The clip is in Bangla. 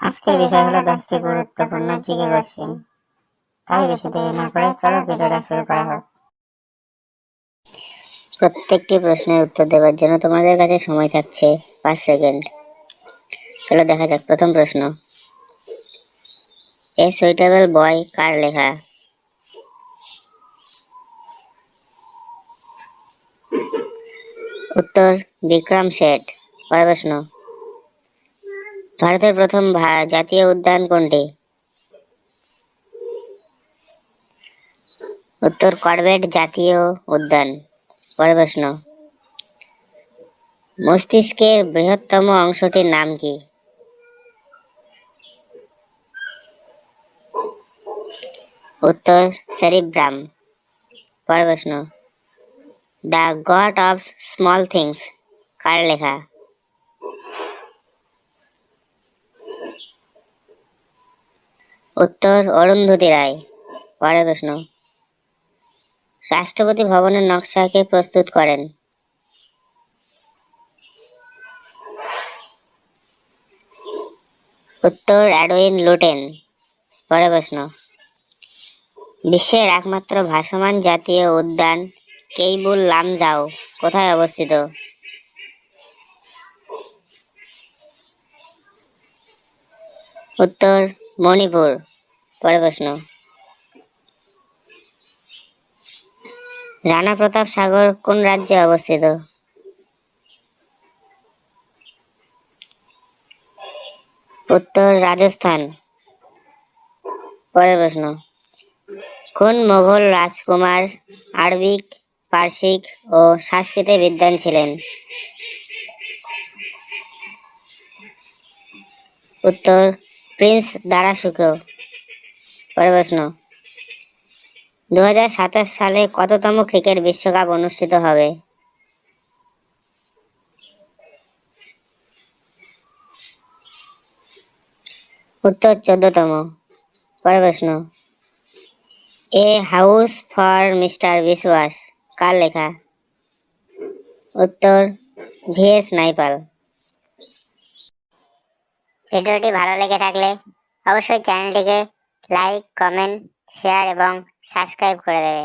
আজকের বিষয় হলো দশটি গুরুত্বপূর্ণ জিকে কোশ্চেন তাই বেশি দেরি না করে চলো ভিডিওটা শুরু করা হোক। প্রত্যেকটি প্রশ্নের উত্তর দেওয়ার জন্য তোমাদের কাছে সময় থাকছে পাঁচ সেকেন্ড। চলো দেখা যাক প্রথম প্রশ্ন। এ সুইটেবল বয় কার লেখা? উত্তর, বিক্রম শেঠ। পরের প্রশ্ন। ভারতের প্রথম জাতীয় উদ্যান কোনটি? উত্তর করবেট জাতীয় উদ্যান। পরের প্রশ্ন। মস্তিষ্কের বৃহত্তম অংশটির নাম কি? উত্তর, সেরিব্রাম। পরের প্রশ্ন। The god of small things, কার লেখা? উত্তর অরুন্ধতী রায়। পরের প্রশ্ন। রাষ্ট্রপতি ভবনের নকশাকে প্রস্তুত করেন। উত্তর অ্যাডওয়িন লুটেন। পরের প্রশ্ন। বিশ্বের একমাত্র ভাসমান জাতীয় উদ্যান কেইবুল লামজাও কোথায় অবস্থিত? উত্তর মণিপুর। পরের প্রশ্ন। রানা প্রতাপ সাগর কোন রাজ্যে অবস্থিত? উত্তর, রাজস্থান। পরের প্রশ্ন। কোন মোগল রাজকুমার আরবিক, পার্সিক ও সংস্কৃতে বিদ্বান ছিলেন? উত্তর, প্রিন্স দারাসুক পরের প্রশ্ন। দু হাজার সাতাশ সালে কততম ক্রিকেট বিশ্বকাপ অনুষ্ঠিত হবে? উত্তর চোদ্দতম। পরের প্রশ্ন। এ হাউস ফর মিস্টার বিশ্বাস, কার লেখা? উত্তর, ভিএস নাইপাল। ভিডিওটি ভালো লেগে থাকলে অবশ্যই চ্যানেলটিকে লাইক কমেন্ট শেয়ার এবং সাবস্ক্রাইব করে দেবে।